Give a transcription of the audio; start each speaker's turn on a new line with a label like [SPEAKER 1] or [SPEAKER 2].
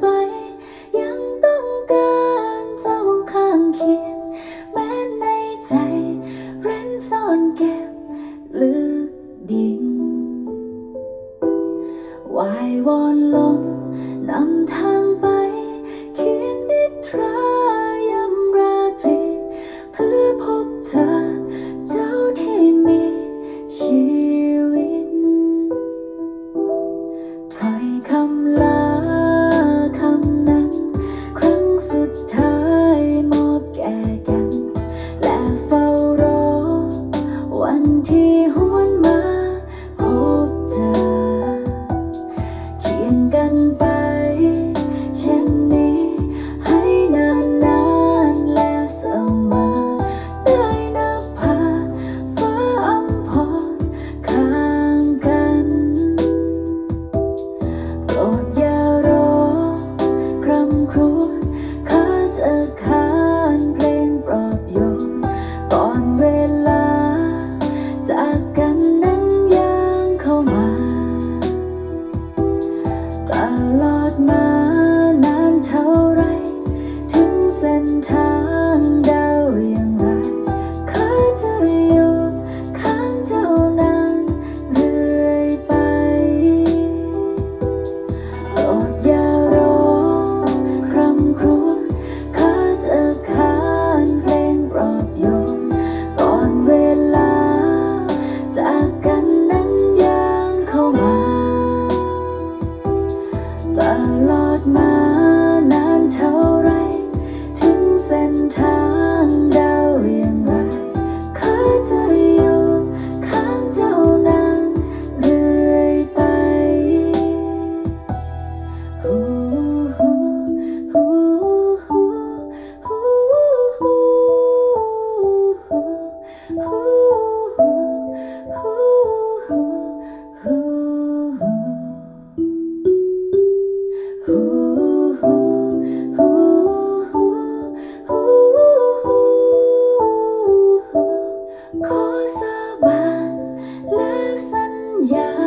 [SPEAKER 1] ไป ยังต้องการเจ้าข้างเคียง แม้ในใจเร้นซ่อนเก็บลึกดิ่งวายวอนลมนำทางไป Lord. ลอดมา ขอสาบานและสัญญา